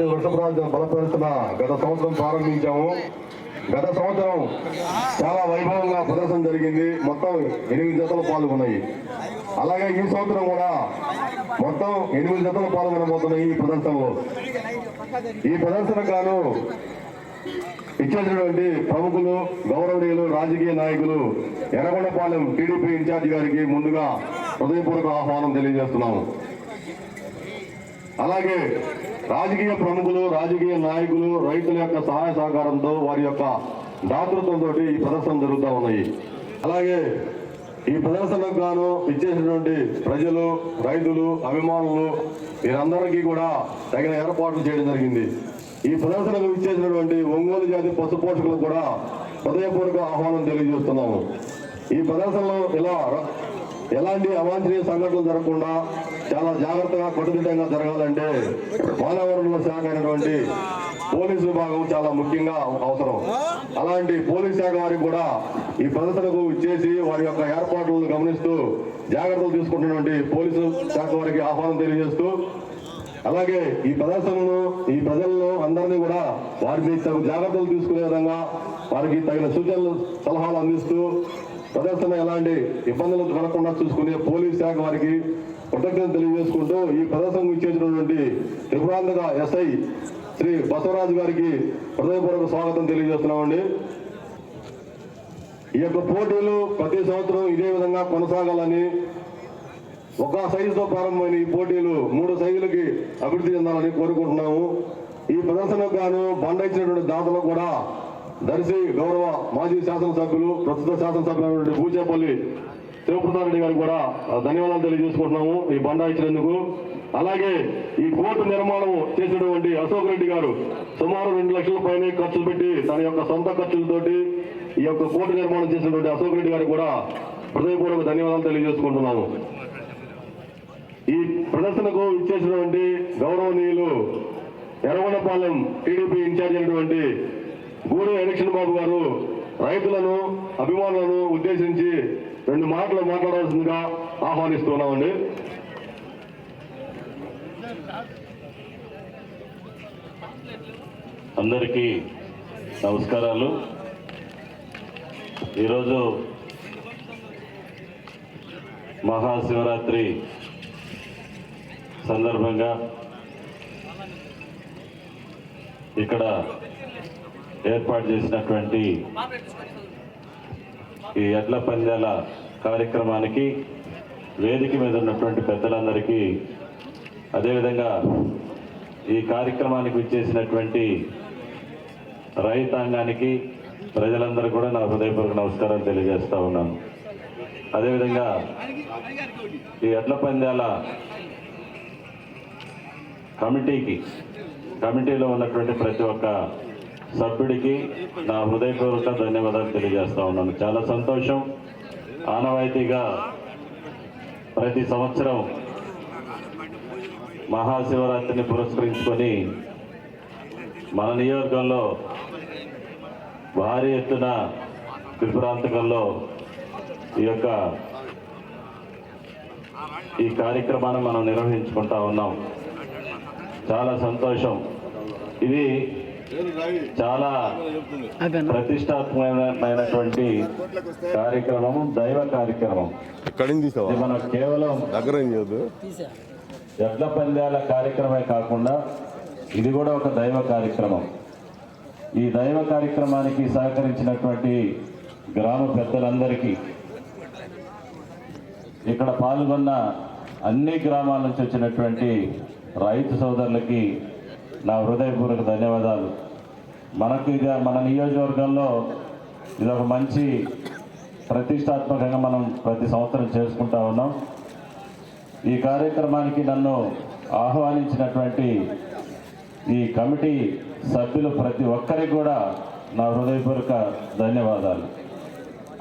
జాతి వృషభరాజును బలపరుస్తున్న గత సంవత్సరం ప్రారంభించాము. గత సంవత్సరం చాలా వైభవంగా ప్రదర్శన జరిగింది. మొత్తం ఎనిమిది జతలు పాల్గొన్నాయి. అలాగే ఈ సంవత్సరం కూడా మొత్తం ఎనిమిది జతలు పాల్గొనబోతున్నాయి ఈ ప్రదర్శనలో. ఈ ప్రదర్శన గాను ఇచ్చేసినటువంటి ప్రముఖులు గౌరవనీయులు రాజకీయ నాయకులు ఎర్రగొండపాలెం టీడీపీ ఇన్ఛార్జి గారికి ముందుగా హృదయపూర్వక ఆహ్వానం తెలియజేస్తున్నాము. అలాగే రాజకీయ ప్రముఖులు రాజకీయ నాయకులు రైతుల యొక్క సహాయ సహకారంతో వారి యొక్క దాతృత్వంతో ఈ ప్రదర్శన జరుగుతూ ఉన్నాయి. అలాగే ఈ ప్రదర్శనకు గాను ఇచ్చేసినటువంటి ప్రజలు రైతులు అభిమానులు వీరందరికీ కూడా తగిన ఏర్పాట్లు చేయడం జరిగింది. ఈ ప్రదర్శనకు ఇచ్చేసినటువంటి ఒంగోలు జాతి పశు పోషకులకు కూడా హృదయపూర్వక ఆహ్వానం తెలియజేస్తున్నాము. ఈ ప్రదర్శనలో ఇలా ఎలాంటి అవాంఛనీయ సంఘటనలు జరగకుండా చాలా జాగ్రత్తగా కట్టుదిట్టంగా జరగాలంటే వాతావరణంలో శాఖ అయినటువంటి పోలీసు విభాగం చాలా ముఖ్యంగా అవసరం. అలాంటి పోలీస్ శాఖ వారికి కూడా ఈ ప్రదర్శనకు ఇచ్చేసి వారి యొక్క ఏర్పాట్లను గమనిస్తూ జాగ్రత్తలు తీసుకుంటున్నటువంటి పోలీసు శాఖ వారికి ఆహ్వానం తెలియజేస్తూ అలాగే ఈ ప్రదర్శనను ఈ ప్రజలను అందరినీ కూడా వారికి తగు జాగ్రత్తలు తీసుకునే విధంగా వారికి తగిన సూచనలు సలహాలు అందిస్తూ ప్రదర్శన ఎలాంటి ఇబ్బందులు కలగకుండా చూసుకునే పోలీస్ శాఖ వారికి కృతజ్ఞతలు తెలియజేసుకుంటూ ఈ ప్రదర్శనకు ఇచ్చేసినటువంటి త్రిపురాంతక ఎస్ఐ శ్రీ బసవరాజు గారికి హృదయపూర్వక స్వాగతం తెలియజేస్తున్నామండి. ఈ యొక్క పోటీలు ప్రతి సంవత్సరం ఇదే విధంగా కొనసాగాలని ఒక సైజుతో ప్రారంభమైన ఈ పోటీలు మూడు సైజులకి అభివృద్ధి చెందాలని కోరుకుంటున్నాము. ఈ ప్రదర్శనకు గాను బండ ఇచ్చినటువంటి దాతలు కూడా దర్శి గౌరవ మాజీ శాసనసభ్యులు ప్రస్తుత శాసనసభ్యులైనటువంటి పూచేపల్లి శివప్రసాద్ రెడ్డి గారికి కూడా ధన్యవాదాలు తెలియజేసుకుంటున్నాము ఈ బండా ఇచ్చినందుకు. అలాగే ఈ కోర్టు నిర్మాణం చేసినటువంటి అశోక్ రెడ్డి గారు సుమారు రెండు లక్షల పైన ఖర్చులు పెట్టి తన యొక్క సొంత ఖర్చులతోటి ఈ యొక్క కోర్టు నిర్మాణం చేసినటువంటి అశోక్ రెడ్డి గారికి కూడా హృదయపూర్వక ధన్యవాదాలు తెలియజేసుకుంటున్నాము. ఈ ప్రదర్శనకు ఇచ్చేసినటువంటి గౌరవనీయులు ఎర్రగొండపాలెం టీడీపీ ఇన్ఛార్జ్ అయినటువంటి గూడె ఎలక్షన్ బాబు గారు రైతులను అభిమానులను ఉద్దేశించి రెండు మాటలు మాట్లాడాల్సిందిగా ఆహ్వానిస్తున్నామండి. అందరికీ నమస్కారాలు. ఈరోజు మహాశివరాత్రి సందర్భంగా ఇక్కడ ఏర్పాటు చేసినటువంటి ఈ ఎడ్ల పందాల కార్యక్రమానికి వేదిక మీద ఉన్నటువంటి పెద్దలందరికీ అదేవిధంగా ఈ కార్యక్రమానికి విచ్చేసినటువంటి రైతాంగానికి ప్రజలందరూ కూడా నా హృదయపూర్వక నమస్కారాలు తెలియజేస్తా ఉన్నాను. అదేవిధంగా ఈ ఎడ్ల పందాల కమిటీకి కమిటీలో ఉన్నటువంటి ప్రతి ఒక్క సభ్యుడికి నా హృదయపూర్వక ధన్యవాదాలు తెలియజేస్తా ఉన్నాను. చాలా సంతోషం. ఆనవాయితీగా ప్రతి సంవత్సరం మహాశివరాత్రిని పురస్కరించుకొని మన నియోజకంలో భారీ ఎత్తున త్రిపురాంతకంలో ఈ యొక్క ఈ కార్యక్రమాన్ని మనం నిర్వహించుకుంటా ఉన్నాం. చాలా సంతోషం. ఇది చాలా ప్రతిష్టాత్మకమైనటువంటి కార్యక్రమం దైవ కార్యక్రమం. మనం కేవలం దగ్గర ఎడ్ల పందాల కార్యక్రమమే కాకుండా ఇది కూడా ఒక దైవ కార్యక్రమం. ఈ దైవ కార్యక్రమానికి సహకరించినటువంటి గ్రామ పెద్దలందరికీ ఇక్కడ పాల్గొన్న అన్ని గ్రామాల నుంచి వచ్చినటువంటి రైతు సోదరులకి నా హృదయపూర్వక ధన్యవాదాలు. మనకు ఇది మన నియోజకవర్గంలో ఇది ఒక మంచి ప్రతిష్టాత్మకంగా మనం ప్రతి సంవత్సరం చేసుకుంటా ఉన్నాం. ఈ కార్యక్రమానికి నన్ను ఆహ్వానించినటువంటి ఈ కమిటీ సభ్యులు ప్రతి ఒక్కరికి కూడా నా హృదయపూర్వక ధన్యవాదాలు.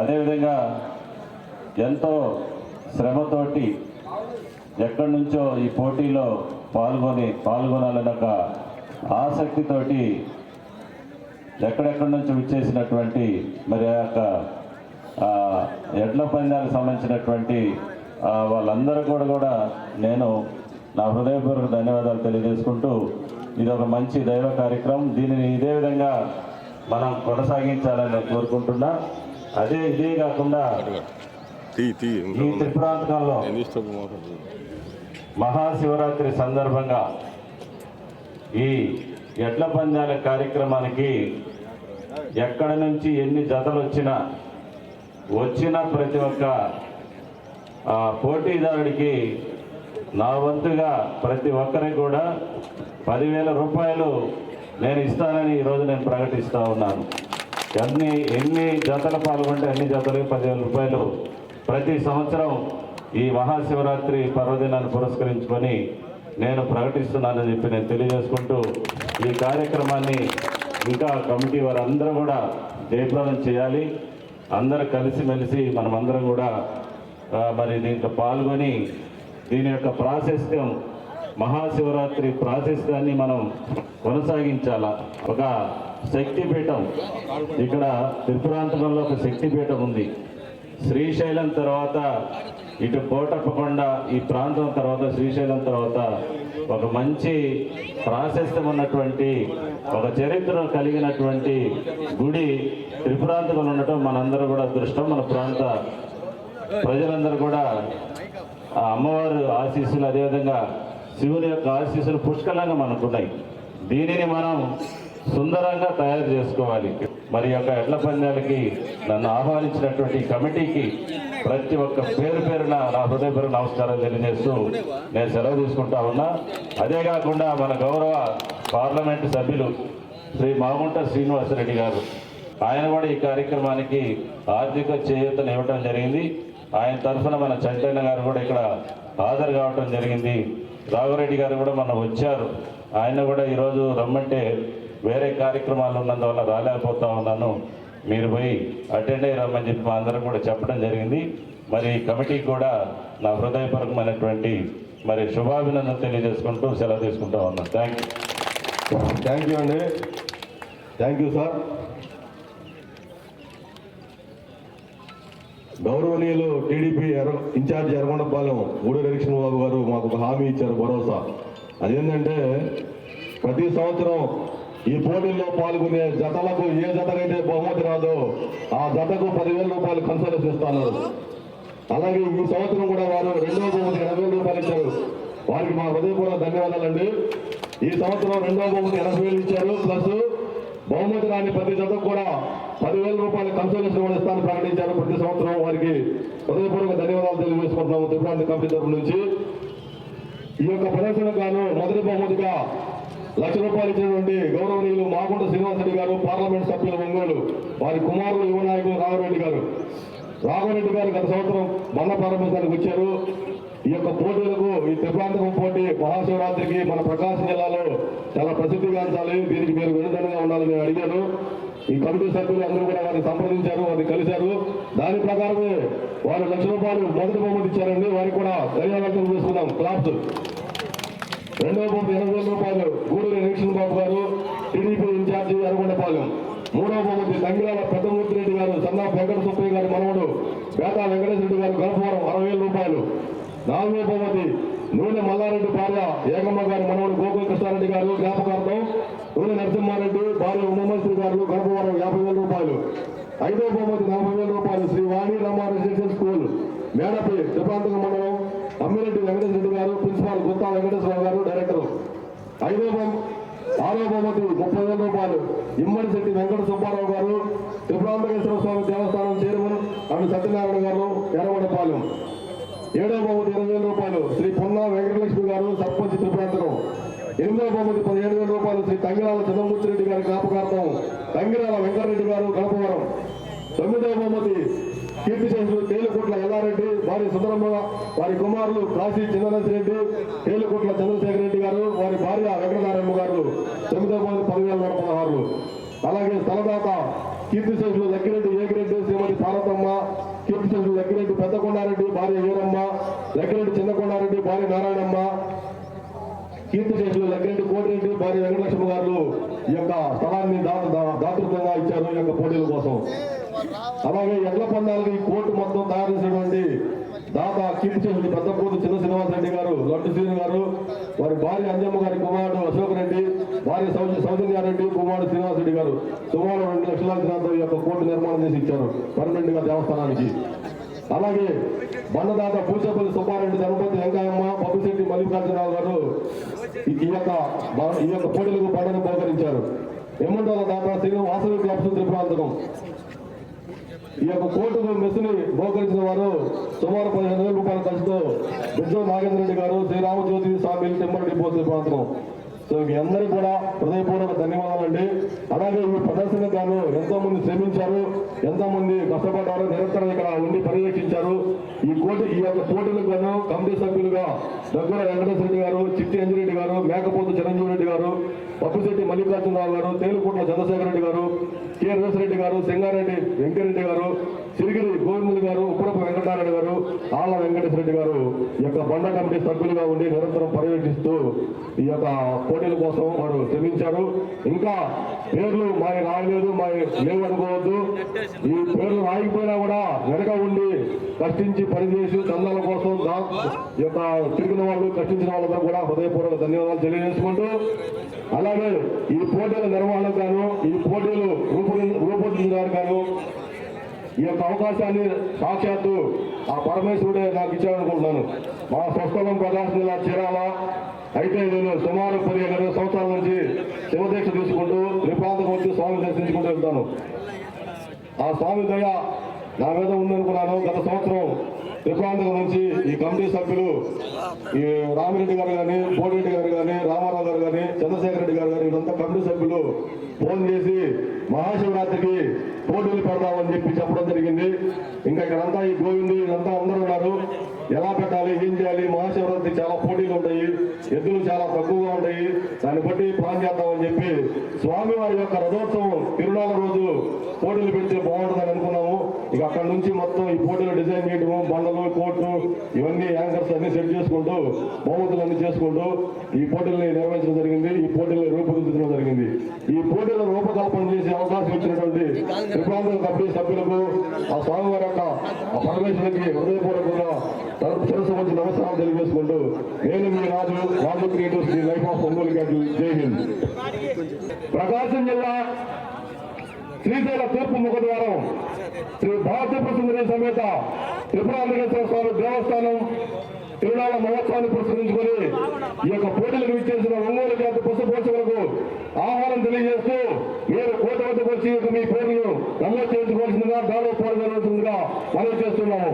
అదేవిధంగా ఎంతో శ్రమతోటి ఎక్కడి నుంచో ఈ పోటీలో పాల్గొని పాల్గొనాలన్న ఒక ఆసక్తితోటి ఎక్కడెక్కడి నుంచి విచ్చేసినటువంటి మరి ఆ యొక్క ఎడ్ల పందాలకు సంబంధించినటువంటి వాళ్ళందరూ కూడా కూడా నేను నా హృదయపూర్వక ధన్యవాదాలు తెలియజేసుకుంటూ ఇది ఒక మంచి దైవ కార్యక్రమం. దీనిని ఇదే విధంగా మనం కొనసాగించాలని కోరుకుంటున్నా. అదే ఇదే కాకుండా ఈ త్రిపురాంతకంలో మహాశివరాత్రి సందర్భంగా ఈ ఎడ్ల పందాల కార్యక్రమానికి ఎక్కడ నుంచి ఎన్ని జతలు వచ్చినా వచ్చిన ప్రతి ఒక్క పోటీదారుడికి నా వంతుగా ప్రతి ఒక్కరికి కూడా పదివేల రూపాయలు నేను ఇస్తానని ఈరోజు నేను ప్రకటిస్తూ ఉన్నాను. ఎన్ని ఎన్ని జతలు పాల్గొంటే అన్ని జతలకు పదివేల రూపాయలు ప్రతి సంవత్సరం ఈ మహాశివరాత్రి పర్వదినాన్ని పురస్కరించుకొని నేను ప్రకటిస్తున్నానని చెప్పి నేను తెలియజేసుకుంటూ ఈ కార్యక్రమాన్ని ఇంకా కమిటీ వారందరూ కూడా జయప్రదం చేయాలి. అందరూ కలిసిమెలిసి మనమందరం కూడా మరి దీంట్లో పాల్గొని దీని యొక్క ప్రాశస్త్యం మహాశివరాత్రి ప్రాశస్త్యాన్ని మనం కొనసాగించాలా? ఒక శక్తిపీఠం ఇక్కడ త్రిపురాంతకంలో ఒక శక్తిపీఠం ఉంది. శ్రీశైలం తర్వాత ఇటు కోటప్పకొండ ఈ ప్రాంతం తర్వాత శ్రీశైలం తర్వాత ఒక మంచి ప్రాశస్త్యం ఉన్నటువంటి ఒక చరిత్ర కలిగినటువంటి గుడి త్రిపురాంతకులు ఉండటం మనందరూ కూడా అదృష్టం. మన ప్రాంత ప్రజలందరూ కూడా ఆ అమ్మవారు ఆశీస్సులు అదేవిధంగా శివుని యొక్క ఆశీస్సులు పుష్కలంగా మనకున్నాయి. దీనిని మనం సుందరంగా తయారు చేసుకోవాలి. మరి యొక్క ఎడ్ల పందాలకి నన్ను ఆహ్వానించినటువంటి కమిటీకి ప్రతి ఒక్క పేరు పేరున నా హృదయపూర్వ నమస్కారాలు తెలియజేస్తూ నేను సెలవు తీసుకుంటా ఉన్నా. అదే కాకుండా మన గౌరవ పార్లమెంటు సభ్యులు శ్రీ మాగుంట శ్రీనివాసరెడ్డి గారు. ఆయన కూడా ఈ కార్యక్రమానికి ఆర్థిక చేయూతను ఇవ్వటం జరిగింది. ఆయన తరఫున మన చంటన్న గారు కూడా ఇక్కడ హాజరు కావటం జరిగింది. రాఘురెడ్డి గారు కూడా మన వచ్చారు. ఆయన కూడా ఈరోజు రమ్మంటే వేరే కార్యక్రమాలు ఉన్నందువల్ల రాలేకపోతా ఉన్నాను. మీరు పోయి అటెండ్ అయ్యి రమ్మని చెప్పి మా అందరం కూడా చెప్పడం జరిగింది. మరి ఈ కూడా నా హృదయపూర్వకమైనటువంటి మరి శుభాభినందన తెలియజేసుకుంటూ సెలవు తీసుకుంటా ఉన్నాను థ్యాంక్ యూ థ్యాంక్ యూ అండి. థ్యాంక్ యూ సార్ గౌరవనీయులు TDP incharge Yerragondapalem Gudur election Babu garu మాకు ఒక హామీ ఇచ్చారు భరోసా. అదేంటంటే ప్రతి సంవత్సరం ఈ పోటీల్లో పాల్గొనే జతలకు ఏ జతకైతే బహుమతి రాదో ఆ జతకు పదివేల రూపాయలు కన్సల్ట్ ఇస్తున్నారు. అలాగే ఈ సంవత్సరం కూడా వారు రెండవ బహుమతి ఎనభై రూపాయలు ఇచ్చారు. వారికి మా హృదయపూర్వక ధన్యవాదాలండి. ఈ సంవత్సరం రెండవ బహుమతి ఎనభై వేలు ఇచ్చారు. ప్లస్ బహుమతి రాని ప్రతి జతకు కూడా పదివేల రూపాయల కన్సల్టేషన్ కూడా ఇస్తాను ప్రకటించారు. ప్రతి సంవత్సరం వారికి హృదయపూర్వక ధన్యవాదాలు తెలియజేసుకుంటున్నాము. త్రిపురాంతి కమిటీ తరఫు నుంచి ఈ యొక్క ప్రదర్శనకు గాను మొదటి బహుమతిగా లక్ష రూపాయలు ఇచ్చినటువంటి గౌరవనీయులు మాగుంట శ్రీనివాసరెడ్డి గారు పార్లమెంట్ సభ్యులు ఒంగోలు వారి కుమారుడు యువ నాయకులు రాఘవరెడ్డి గారు. రాఘవరెడ్డి గారు గత సంవత్సరం బండ ప్రారంభించడానికి వచ్చారు. ఈ యొక్క పోటీలకు ఈ త్రిప్రాంతకం పోటీ మహాశివరాత్రికి మన ప్రకాశం జిల్లాలో చాలా ప్రసిద్ధిగాంచాలి దీనికి మీరు వెనుదండగా ఉండాలని నేను అడిగాను. ఈ కమిటీ సభ్యులు అందరూ కూడా వారిని సంప్రదించారు వారిని కలిశారు. దాని ప్రకారమే వారు లక్ష రూపాయలు మొదటి బహుమతి ఇచ్చారండి. వారికి కూడా ధన్యవాదాలు చేసుకున్నాం క్లాప్స్. రెండవ పంపు ఎనభై వేల రూపాయలు. గూడూరు ఎలక్షన్ బాబు గారు టీడీపీ ఇన్ఛార్జి ఎర్రగొండపాలెం మూడవ బొమ్మతి తంగిరాల పెద్దమూర్తి రెడ్డి గారు సన్నా వెంకట సుబ్బయ్య గారి మనవడు వేట వెంకటేశ్వర రెడ్డి గారు గల్ఫవరం అరవై వేల రూపాయలు. నాలుగవ బహుమతి నూనె మల్లారెడ్డి భార్య ఏకమ్మ గారి మనవడు గోకుల కృష్ణారెడ్డి గారు జ్ఞాపకార్థం నూనె నరసింహారెడ్డి భార్య ఉమామశ్రీ గారు గల్ఫవరం యాభై వేల రూపాయలు. ఐదవ బహుమతి నలభై వేల రూపాయలు శ్రీ వాణి రామ స్కూల్ మేడపి త్రిప్రాంతక రూపాయలు ఇమ్మడి శెట్టి వెంకట సుబ్బారావు గారు త్రిపురాంబకేశ్వర స్వామి దేవస్థానం చైర్మన్ అవి సత్యనారాయణ గారు ఎర్రగొండపాలెం ఏడవ బహుమతి ఇరవై వేల రూపాయలు శ్రీ పొన్నా వెంకటలక్ష్మి గారు సర్పంచ్ త్రిపురాంతరం ఎనిమిదవ బహుమతి పదిహేడు వేల రూపాయలు శ్రీ తంగిరాల చంద్రమూర్తి రెడ్డి గారి జ్ఞాపకార్థం తంగిరాల వెంకటరెడ్డి గారు గణపవరం తొమ్మిదవ బహుమతి కీర్తి శేషులు తేలుకుట్ల ఎల్లారెడ్డి వారి సుందరమ్మ వారి కుమారులు కాశీ చంద్రనాథ్ రెడ్డి తేలుకుట్ల చంద్రశేఖర్ రెడ్డి గారు వారి భార్య వెంకటనారాయణ గారు తొమ్మిదవ మంది పదివేల నూట పదహారు అలాగే స్థలదాత కీర్తిశేషులు లక్కిరెడ్డి ఏకిరెడ్డి శ్రీమతి పార్వతమ్మ కీర్తిశేషులు లక్కిరెడ్డి పెద్దకొండారెడ్డి భార్య వీరమ్మ లక్కిరెడ్డి చిన్నకొండారెడ్డి భార్య నారాయణమ్మ కీర్తిశేషులు లక్కిరెడ్డి కోటిరెడ్డి భార్య వెంకటలక్ష్మి గారు ఈ యొక్క స్థలాన్ని దాతృత్వంగా ఇచ్చారు ఈ యొక్క పోటీల కోసం. అలాగే ఎడ్ల పందాలకి కోర్టు మొత్తం తయారు చేసినటువంటి దాత కీర్తిశేషుడు పెద్దపూతి చిన్న శ్రీనివాస రెడ్డి గారు లడ్డు శ్రీను గారు వారి భార్య అంజమ్మ గారి కుమారుడు అశోక్ రెడ్డి భార్య సౌజ- సౌజన్యారెడ్డి కుమారుడు శ్రీనివాస రెడ్డి గారు. సుమారు రెండు లక్షల ఈ యొక్క కోర్టు నిర్మాణం చేసి ఇచ్చారు పర్మనెంట్గా దేవస్థానానికి. అలాగే బండదాత పూచపల్లి సుబ్బారెడ్డి ధనపతి వెంకయ్యమ్మ పబ్బిశెట్టి మల్లికార్జునరావు గారు ఈ- యొక్క ఈ యొక్క పోటీలకు బండను బహుకరించారు. ఎమ్మంటాల దాత శ్రీ వాసవి క్లబ్స్ త్రిప్రాంతకం. ఈ యొక్క కోర్టు మెస్సుని బహుకరించిన వారు సుమారు పదిహేను వేల రూపాయల ఖర్చుతో బిజ్జో నాగేంద్ర రెడ్డి గారు శ్రీరామజ్యోతి స్వామి టెంపుల్ డిపో ప్రాంతం సో మీ అందరికీ కూడా హృదయపూర్వక ధన్యవాదాలండి. అలాగే ఈ ప్రదర్శన గాను ఎంతో మంది శ్రమించారు ఎంతో మంది కష్టపడ్డారు నిరంతరం ఇక్కడ ఉండి పర్యవేక్షించారు. ఈ కోటి ఈ యొక్క పోటీలకు గాను కమిటీ సభ్యులుగా దగ్గర వెంకటేశ్వర రెడ్డి గారు చిట్టి అంజిరెడ్డి గారు మేకపోతు చిరంజీవి రెడ్డి గారు పప్పుశెట్టి మల్లికార్జునరావు గారు తేలుకుంట్ల చంద్రశేఖర రెడ్డి గారు కె రెడ్డి గారు సింగారెడ్డి వెంకరెడ్డి గారు సిరిగిరి గోవిందులు గారు ఉప్పురపు వెంకటారెడ్డి గారు ఆళ్ళ వెంకటేశ్వర రెడ్డి గారు ఈ యొక్క బండ కమిటీ సభ్యులుగా ఉండి నిరంతరం పర్యవేక్షిస్తూ ఈ యొక్క పోటీల కోసం వారు శ్రమించారు. ఇంకా పేర్లు మావి రాయలేదు మా లేవు అనుకోవద్దు ఈ పేర్లు రాయకపోయినా కూడా వెనక ఉండి కష్టించి పనిచేసి చందాల కోసం ఈ యొక్క తిరిగిన వాళ్ళు కష్టించిన వాళ్ళందరూ కూడా హృదయపూర్వక ధన్యవాదాలు తెలియజేసుకుంటూ అలాగే ఈ పోటీల నిర్వహణకు గాను ఈ పోటీలు రూపొంది- రూపొందించడానికి గాను ఈ యొక్క అవకాశాన్ని సాక్షాత్తు ఆ పరమేశ్వరుడే నాకు ఇచ్చాడనుకుంటున్నాను. మా స్వస్థలం ప్రకాశం జిల్లా చీరాల. అయితే నేను సుమారు పదిహేను ఇరవై సంవత్సరాల నుంచి శివదీక్ష తీసుకుంటూ త్రిప్రాంతకం వచ్చి స్వామి దర్శించుకుంటూ వెళ్తాను. ఆ స్వామి దయ నా మీద ఉందనుకున్నాను. గత సంవత్సరం త్రిప్రాంతకం నుంచి ఈ కమిటీ సభ్యులు ఈ రామిరెడ్డి గారు కానీ పోటిరెడ్డి గారు కానీ రామారావు గారు కానీ చంద్రశేఖర రెడ్డి గారు కానీ వీళ్ళంతా కమిటీ సభ్యులు ఫోన్ చేసి మహాశివరాత్రికి పోటీలు పెడదామని చెప్పి చెప్పడం జరిగింది. ఇంకా ఇక్కడంతా ఈ గోవిందు ఇదంతా అందరూ ఉన్నారు. ఎలా పెట్టాలి ఏం చేయాలి? మహాశివరాత్రి చాలా పోటీలు ఉంటాయి. ఎద్దులు చాలా తక్కువగా ఉంటాయి. దాన్ని బట్టి ప్లాన్ చేద్దామని చెప్పి స్వామివారి యొక్క రథోత్సవం తిరునాల రోజు పోటీలు పెడితే బాగుంటుందని అనుకున్నాము. ఇక అక్కడ నుంచి మొత్తం ఈ పోటీలు డిజైన్ చేయడము బండలు కోట్లు ఇవన్నీ యాంకర్స్ అన్ని సెట్ చేసుకుంటూ బహుమతులు అన్ని చేసుకుంటూ ఈ పోటీల్ని నిర్వహించడం జరిగింది. ఈ పోటీల్ని రూపొందించడం జరిగింది. ఈ పోటీ కమిటీల రూపకల్పన చేసే అవకాశం ఇచ్చినటువంటి త్రిప్రాంతక కమిటీ సభ్యులకు ఆ స్వామివారి యొక్క పరమేశ్వరికి హృదయపూర్వకంగా తరపు శిరస్సు నమస్కారం తెలియజేసుకుంటూ నేను మీ Raju Raju creatives the life of Ongole garu జై హింద్. ప్రకాశం జిల్లా శ్రీశైల తూర్పు ముఖద్వారం శ్రీ భారతీయ సుందరి సమేత త్రిపురాంధ్రేశ్వర స్వామి దేవస్థానం తిరునాళ్ళ మహోత్సవాన్ని పురస్కరించుకొని ఈ యొక్క పోటీలకు విచ్చేసిన ఒంగోలు జాతి పశు ఆహ్వానం తెలియజేస్తూ మీరు కోట వద్దకు వచ్చి మీ పేర్లను నమోదు చేయించుకోవాల్సిందిగా దానిలో పాల్గొనవలసిందిగా మనవి చేస్తున్నాము.